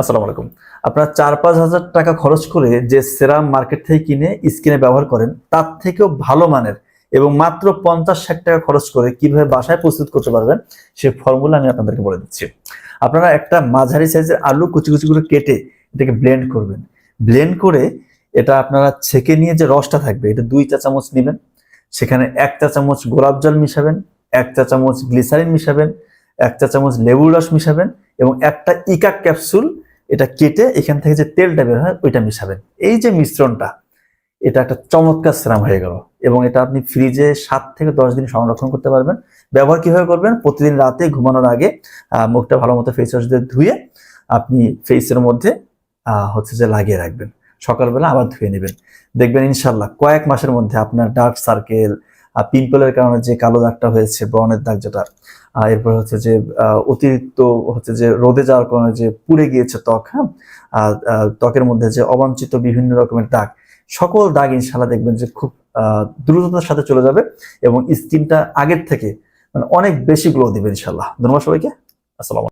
আসসালামু আলাইকুম। আপনারা চার পাঁচ হাজার টাকা খরচ করে যে সেরাম মার্কেট থেকে কিনে স্কিনে ব্যবহার করেন, তার থেকেও ভালো মানের এবং মাত্র পঞ্চাশ ষাট টাকা খরচ করে কীভাবে বাসায় প্রস্তুত করতে পারবেন সেই ফর্মুলা আমি আপনাদেরকে বলে দিচ্ছি। আপনারা একটা মাঝারি সাইজের আলু কুচি কুচি করে কেটে এটাকে ব্লেন্ড করবেন। ব্লেন্ড করে এটা আপনারা ছেঁকে নিয়ে যে রসটা থাকবে, এটা দুই চা চামচ নেবেন। সেখানে এক চা চামচ গোলাপ জল মিশাবেন, এক চা চামচ গ্লিসারিন মিশাবেন, এক চা চামচ লেবুর রস মিশাবেন এবং একটা ইকাক ক্যাপসুল এটা কেটে এখান থেকে যে তেলটা বের হয়, ওইটা মিশাবেন। এই যে মিশ্রণটা, এটা একটা চমৎকার সেরাম হয়ে গেল এবং এটা আপনি ফ্রিজে সাত থেকে দশ দিন সংরক্ষণ করতে পারবেন। ব্যবহার কীভাবে করবেন? প্রতিদিন রাতে ঘুমানোর আগে মুখটা ভালো মতো ফেস ওয়াশ দিয়ে ধুয়ে আপনি ফেসের মধ্যে হচ্ছে যে লাগিয়ে রাখবেন। সকালবেলা আবার ধুয়ে নেবেন। দেখবেন ইনশাল্লাহ কয়েক মাসের মধ্যে আপনার ডার্ক সার্কেল পিম্পলের কারণে যে কালো দাগটা হয়েছে, ব্রণের দাগ যেটা এরপর হচ্ছে যে অতিরিক্ত হচ্ছে যে রোদে যাওয়ার কারণে যে পুড়ে গিয়েছে ত্বক হ্যাঁ? আর ত্বকের মধ্যে যে অবাঞ্ছিত বিভিন্ন রকমের দাগ, সকল দাগ ইনশাল্লাহ দেখবেন যে খুব দ্রুততার সাথে চলে যাবে এবং স্কিনটা আগের থেকে মানে অনেক বেশি গ্লো দিবে ইনশাল্লাহ ধন্যবাদ সবাইকে। আসসালাম